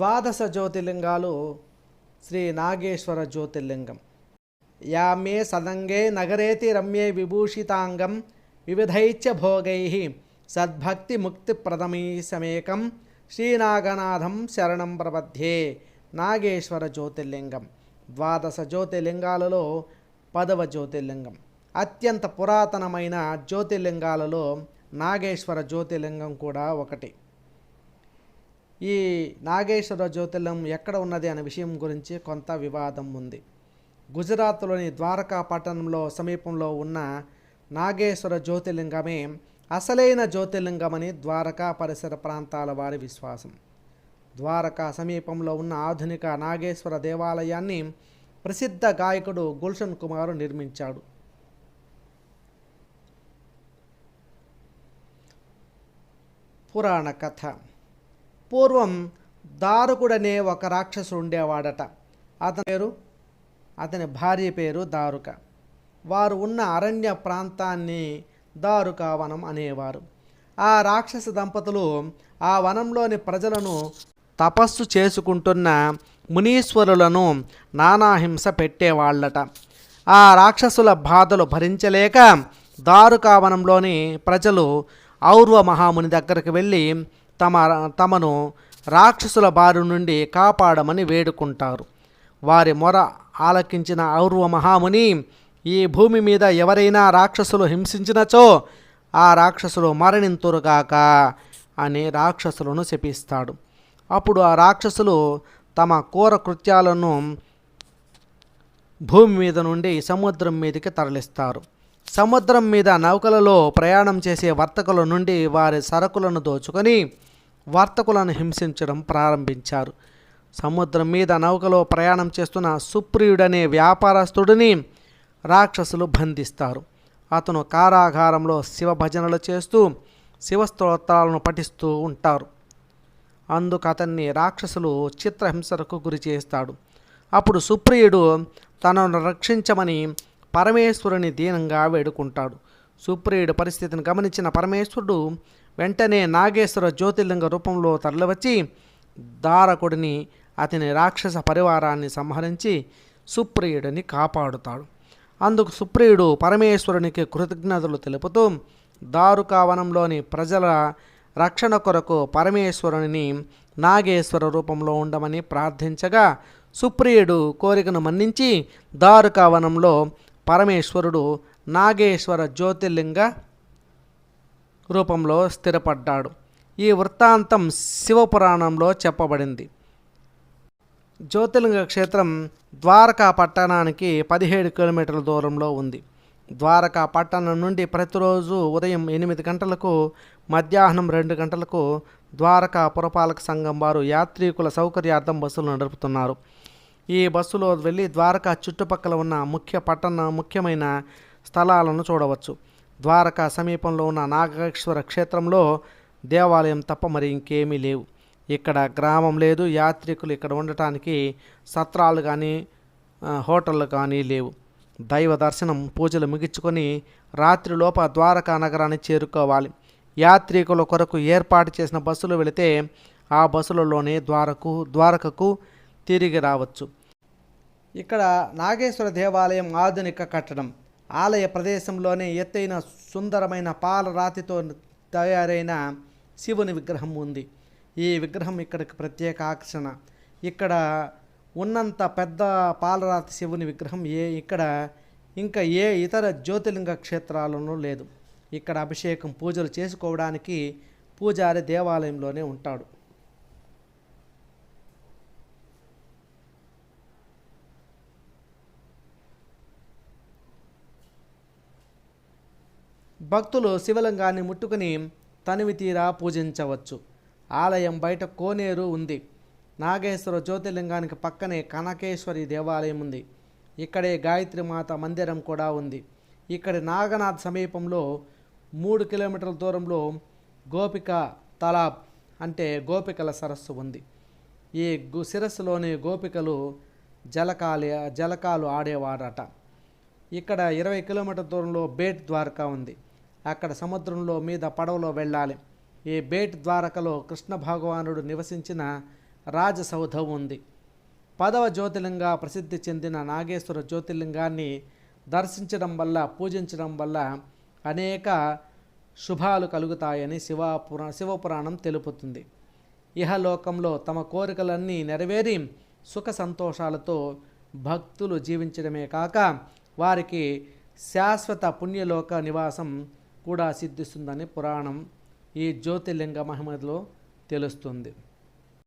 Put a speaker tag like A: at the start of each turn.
A: ద్వాదశ జ్యోతిర్లింగాలు శ్రీ నాగేశ్వర జ్యోతిర్లింగం. యామే సదంగే నగరేతి రమ్యే విభూషితాంగం వివిధైచ్చ భోగై సద్భక్తి ముక్తిప్రదమీ సమేకం శ్రీనాగనాథం శరణం ప్రపద్యే నాగేశ్వర జ్యోతిర్లింగం. ద్వాదశ జ్యోతిర్లింగాలలో పదవ జ్యోతిర్లింగం. అత్యంత పురాతనమైన జ్యోతిర్లింగాలలో నాగేశ్వర జ్యోతిర్లింగం కూడా ఒకటి. ఈ నాగేశ్వర జ్యోతిర్లం ఎక్కడ ఉన్నది అనే విషయం గురించి కొంత వివాదం ఉంది. గుజరాత్లోని ద్వారకా పట్టణంలో సమీపంలో ఉన్న నాగేశ్వర జ్యోతిర్లింగమే అసలైన జ్యోతిర్లింగమని ద్వారకా పరిసర ప్రాంతాల వారి విశ్వాసం. ద్వారకా సమీపంలో ఉన్న ఆధునిక నాగేశ్వర దేవాలయాన్ని ప్రసిద్ధ గాయకుడు గుల్షన్ కుమారు నిర్మించాడు. పురాణ కథ పూర్వం దారుకుడనే ఒక రాక్షసుడు ఉండేవాడట. అతని పేరు అతని భార్య పేరు దారుక. వారు ఉన్న అరణ్య ప్రాంతాన్ని దారుకా వనం అనేవారు. ఆ రాక్షస దంపతులు ఆ వనంలోని ప్రజలను తపస్సు చేసుకుంటున్న మునీశ్వరులను నానాహింస పెట్టేవాళ్ళట. ఆ రాక్షసుల బాధలు భరించలేక దారుకావనంలోని ప్రజలు ఔర్వ మహాముని దగ్గరికి వెళ్ళి తమ తమను రాక్షసుల బారి నుండి కాపాడమని వేడుకుంటారు. వారి మొర ఆలకించిన ఔర్వ మహాముని ఈ భూమి మీద ఎవరైనా రాక్షసులు హింసించినచో ఆ రాక్షసులు మరణింతురుగాక అని రాక్షసులను శపిస్తాడు. అప్పుడు ఆ రాక్షసులు తమ కూర కృత్యాలను భూమి మీద నుండి సముద్రం మీదకి తరలిస్తారు. సముద్రం మీద నౌకలలో ప్రయాణం చేసే వర్తకుల నుండి వారి సరుకులను దోచుకొని వర్తకులను హింసించడం ప్రారంభించారు. సముద్రం మీద నౌకలో ప్రయాణం చేస్తున్న సుప్రియుడనే వ్యాపారస్తుడిని రాక్షసులు బంధిస్తారు. అతను కారాగారంలో శివభజనలు చేస్తూ శివస్తోత్రాలను పఠిస్తూ ఉంటారు. అందుకు అతన్ని రాక్షసులు చిత్రహింసలకు గురి చేస్తాడు. అప్పుడు సుప్రియుడు తనను రక్షించమని పరమేశ్వరుని దీనంగా వేడుకుంటాడు. సుప్రియుడి పరిస్థితిని గమనించిన పరమేశ్వరుడు వెంటనే నాగేశ్వర జ్యోతిర్లింగ రూపంలో తరలివచ్చి దారకుడిని అతని రాక్షస పరివారాన్ని సంహరించి సుప్రియుడిని కాపాడుతాడు. అందుకు సుప్రియుడు పరమేశ్వరునికి కృతజ్ఞతలు తెలుపుతూ దారుకావనంలోని ప్రజల రక్షణ కొరకు పరమేశ్వరుని నాగేశ్వర రూపంలో ఉండమని ప్రార్థించగా సుప్రియుడు కోరికను మన్నించి దారుకావనంలో పరమేశ్వరుడు నాగేశ్వర జ్యోతిర్లింగ రూపంలో స్థిరపడ్డాడు. ఈ వృత్తాంతం శివపురాణంలో చెప్పబడింది. జ్యోతిర్లింగ క్షేత్రం ద్వారకా పట్టణానికి పదిహేడు కిలోమీటర్ల దూరంలో ఉంది. ద్వారకా పట్టణం నుండి ప్రతిరోజు ఉదయం ఎనిమిది గంటలకు మధ్యాహ్నం రెండు గంటలకు ద్వారకా పురపాలక సంఘం వారు యాత్రికుల సౌకర్యార్థం బస్సులు నడుపుతున్నారు. ఈ బస్సులో వెళ్ళి ద్వారకా చుట్టుపక్కల ఉన్న ముఖ్య పట్టణ ముఖ్యమైన స్థలాలను చూడవచ్చు. ద్వారకా సమీపంలో ఉన్న నాగేశ్వర క్షేత్రంలో దేవాలయం తప్ప మరి ఇంకేమీ లేవు. ఇక్కడ గ్రామం లేదు యాత్రికులు ఇక్కడ ఉండటానికి సత్రాలు కానీ హోటళ్ళు కానీ లేవు. దైవ దర్శనం పూజలు ముగించుకొని రాత్రిలోప ద్వారకా నగరాన్ని చేరుకోవాలి. యాత్రికుల కొరకు ఏర్పాటు చేసిన బస్సులు వెళితే ఆ బస్సులలోనే ద్వారకు ద్వారకకు తిరిగి రావచ్చు. ఇక్కడ నాగేశ్వర దేవాలయం ఆధునిక కట్టడం. ఆలయ ప్రదేశంలోనే ఎత్తైన సుందరమైన పాలరాతితో తయారైన శివుని విగ్రహం ఉంది. ఈ విగ్రహం ఇక్కడికి ప్రత్యేక ఆకర్షణ. ఇక్కడ ఉన్నంత పెద్ద పాలరాతి శివుని విగ్రహం ఏ ఇక్కడ ఇంకా ఏ ఇతర జ్యోతిర్లింగ క్షేత్రాలను లేదు. ఇక్కడ అభిషేకం పూజలు చేసుకోవడానికి పూజారి దేవాలయంలోనే ఉంటాడు. భక్తులు శివలింగాన్ని ముట్టుకుని తనివి తీరా పూజించవచ్చు. ఆలయం బయట కోనేరు ఉంది. నాగేశ్వర జ్యోతిర్లింగానికి పక్కనే కనకేశ్వరి దేవాలయం ఉంది. ఇక్కడే గాయత్రి మాత మందిరం కూడా ఉంది. ఇక్కడి నాగనాథ్ సమీపంలో మూడు కిలోమీటర్ల దూరంలో గోపిక తలాబ్ అంటే గోపికల సరస్సు ఉంది. ఈ గు శిరస్సులోని గోపికలు జలకాలి జలకాలు ఆడేవారట. ఇక్కడ ఇరవై కిలోమీటర్ల దూరంలో బేట్ ద్వారకా ఉంది. అక్కడ సముద్రంలో మీద పడవలో వెళ్ళాలి. ఈ బేట్ ద్వారకలో కృష్ణ భగవానుడు నివసించిన రాజసౌధం ఉంది. పదవ జ్యోతిర్లింగ ప్రసిద్ధి చెందిన నాగేశ్వర జ్యోతిర్లింగాన్ని దర్శించడం వల్ల పూజించడం వల్ల అనేక శుభాలు కలుగుతాయని శివపురా శివపురాణం తెలుపుతుంది. ఇహలోకంలో తమ కోరికలన్నీ నెరవేరి సుఖ సంతోషాలతో భక్తులు జీవించడమే కాక వారికి శాశ్వత పుణ్యలోక నివాసం కూడా సిద్ధిస్తుందని పురాణం ఈ జ్యోతిర్లింగ మహిమలో తెలుస్తుంది.